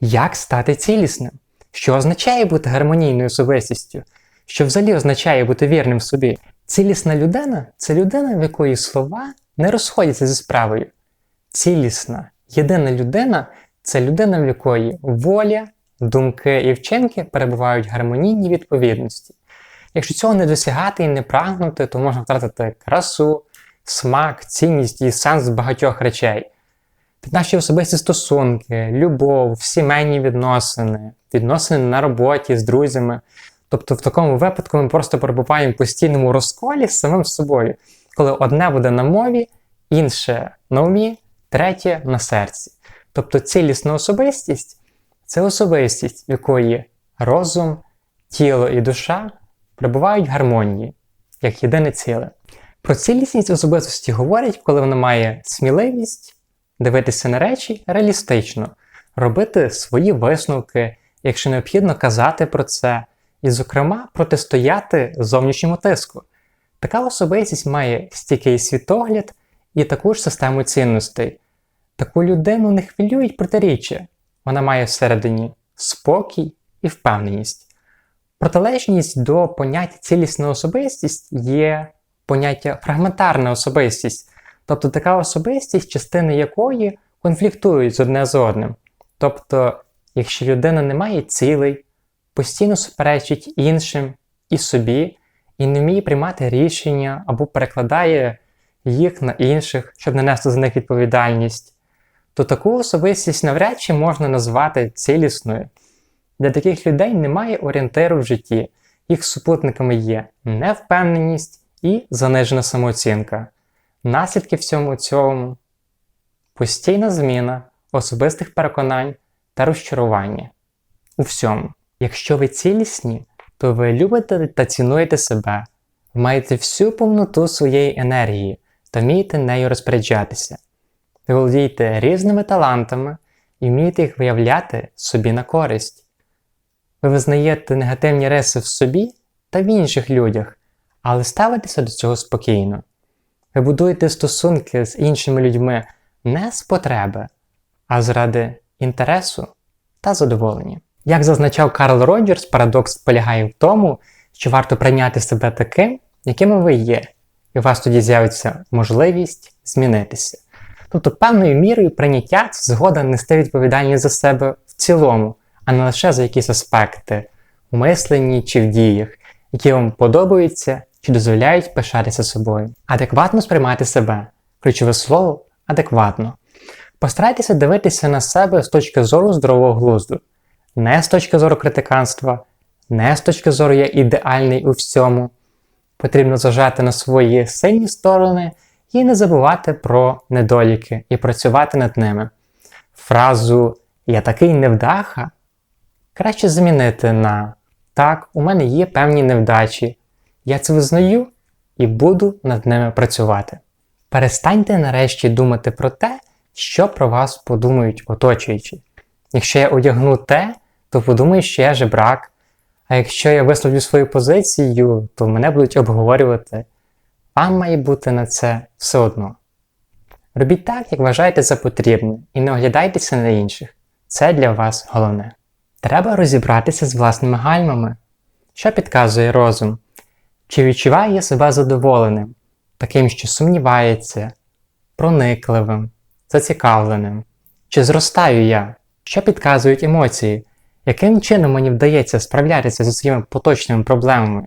Як стати цілісним? Що означає бути гармонійною особистістю? Що взагалі означає бути вірним в собі? Цілісна людина це людина, в якої слова не розходяться зі справою. Цілісна, єдина людина це людина, в якої воля, думки і вчинки перебувають в гармонійній відповідності. Якщо цього не досягати і не прагнути, то можна втратити красу, смак, цінність і сенс багатьох речей. Наші особисті стосунки, любов, сімейні відносини, відносини на роботі з друзями. Тобто, в такому випадку ми просто перебуваємо в постійному розколі з самим собою, коли одне буде на мові, інше на умі, третє на серці. Тобто цілісна особистість це особистість, в якої розум, тіло і душа перебувають в гармонії, як єдине ціле. Про цілісність особистості говорять, коли вона має сміливість дивитися на речі реалістично, робити свої висновки, якщо необхідно казати про це, і, зокрема, протистояти зовнішньому тиску. Така особистість має стійкий світогляд і таку ж систему цінностей. Таку людину не хвилюють протиріччя, вона має всередині спокій і впевненість. Протилежність до поняття цілісна особистість є поняття фрагментарна особистість, тобто така особистість, частини якої конфліктують з одне з одним. Тобто, якщо людина не має цілей, постійно суперечить іншим і собі, і не вміє приймати рішення або перекладає їх на інших, щоб не нести за них відповідальність, то таку особистість навряд чи можна назвати цілісною. Для таких людей немає орієнтиру в житті, їх супутниками є невпевненість і занижена самооцінка. Наслідки всьому цьому постійна зміна особистих переконань та розчарування. У всьому. Якщо ви цілісні, то ви любите та цінуєте себе, маєте всю повноту своєї енергії та вмієте нею розпоряджатися. Ви володієте різними талантами і вмієте їх виявляти собі на користь. Ви визнаєте негативні риси в собі та в інших людях, але ставитеся до цього спокійно. Ви будуєте стосунки з іншими людьми не з потреби, а заради інтересу та задоволення. Як зазначав Карл Роджерс, парадокс полягає в тому, що варто прийняти себе таким, якими ви є, і у вас тоді з'явиться можливість змінитися. Тобто, певною мірою прийняття це згода нести відповідальність за себе в цілому, а не лише за якісь аспекти у мисленні чи в діях, які вам подобаються чи дозволяють пишатися собою. Адекватно сприймати себе. Ключове слово адекватно. Постарайтеся дивитися на себе з точки зору здорового глузду, не з точки зору критиканства, не з точки зору я ідеальний у всьому. Потрібно зажати на свої сильні сторони і не забувати про недоліки і працювати над ними. Фразу Я такий невдаха краще замінити на Так, у мене є певні невдачі. Я це визнаю і буду над ними працювати. Перестаньте нарешті думати про те, що про вас подумають оточуючі. Якщо я одягну те, то подумають, що я жебрак, а якщо я висловлю свою позицію, то мене будуть обговорювати. Вам має бути на це все одно. Робіть так, як вважаєте за потрібне, і не оглядайтеся на інших. Це для вас головне. Треба розібратися з власними гальмами. Що підказує розум? Чи відчуває себе задоволеним, таким, що сумнівається, проникливим, зацікавленим? Чи зростаю я? Що підказують емоції? Яким чином мені вдається справлятися зі своїми поточними проблемами?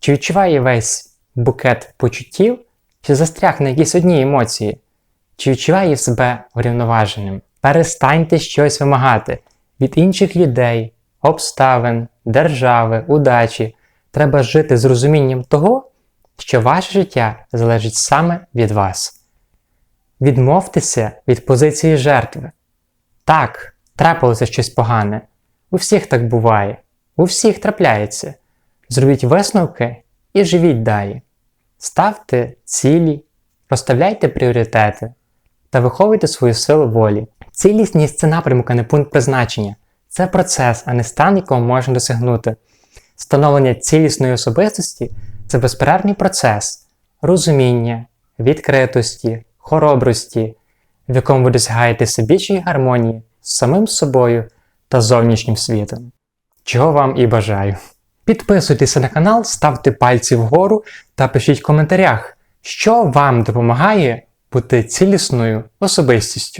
Чи відчуває весь букет почуттів, чи застряг на якісь одній емоції? Чи відчуває себе врівноваженим? Перестаньте щось вимагати від інших людей, обставин, держави, удачі. Треба жити з розумінням того, що ваше життя залежить саме від вас. Відмовтеся від позиції жертви. Так, трапилося щось погане. У всіх так буває, у всіх трапляється. Зробіть висновки і живіть далі. Ставте цілі, розставляйте пріоритети та виховуйте свою силу волі. Цілісність це напрямок, а не пункт призначення. Це процес, а не стан, якого можна досягнути. Становлення цілісної особистості це безперервний процес розуміння, відкритості, хоробрості, в якому ви досягаєте собічої гармонії з самим собою та зовнішнім світом. Чого вам і бажаю. Підписуйтеся на канал, ставте пальці вгору та пишіть в коментарях, що вам допомагає бути цілісною особистістю.